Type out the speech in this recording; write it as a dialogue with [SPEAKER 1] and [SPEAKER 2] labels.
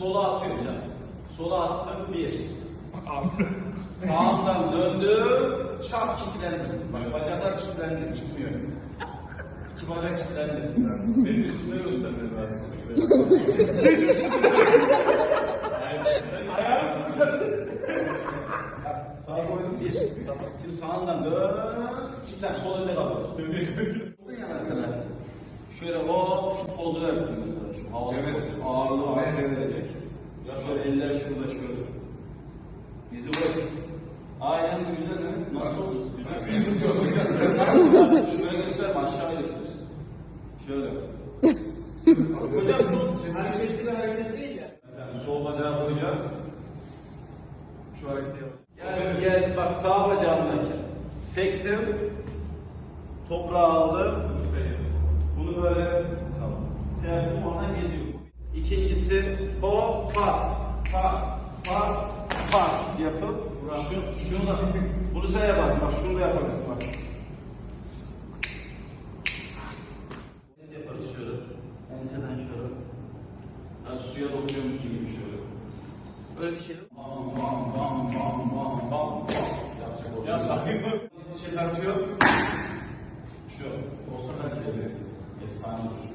[SPEAKER 1] sola atıyor hocam. Sola attım bir. Sağından döndüm. Çat kilitlendim. Bak bacaklar kilitlendi. Gitmiyor. İki bacak kilitlendi.
[SPEAKER 2] Benim üstüme göstermem lazım.
[SPEAKER 1] Sağ koydum bir. Tamam. Şimdi sağından dön. Kilitlen. Sol önde kalır. Ya mesela. Şöyle hop şu pozu versin. Şu havalı
[SPEAKER 2] Evet.
[SPEAKER 1] Ağırlığı
[SPEAKER 2] Evet.
[SPEAKER 1] Şöyle eller şurada şöyle. Bizi bırak. Aynen bu güzel mi? Nasıl olsun? Şöyle göster, aşağı göster. Şöyle.
[SPEAKER 3] Hocam çok hareketli bir hareket değil ya.
[SPEAKER 1] Yani sol bacağı koyacağız. Şu hareketi yap. Gel gel bak sağ bacağımdaki. Sektim. Toprağı aldım. Bunu böyle tamam. Serdim oradan geziyorum. İkincisi o pas. Pas. Pas. Pas yapıp şu, şunu da bunu sen yaparsın. Bak şunu da yapabilirsin bak. Biz yaparız şöyle. Enseden şöyle. Yani suya dokunuyormuşsun gibi şöyle. Böyle bir şey. Bam bam bam bam bam bam. Yapacak o.
[SPEAKER 2] Ya
[SPEAKER 1] Dizi şey tartıyor. Şu. Olsa kaç Efsane olur.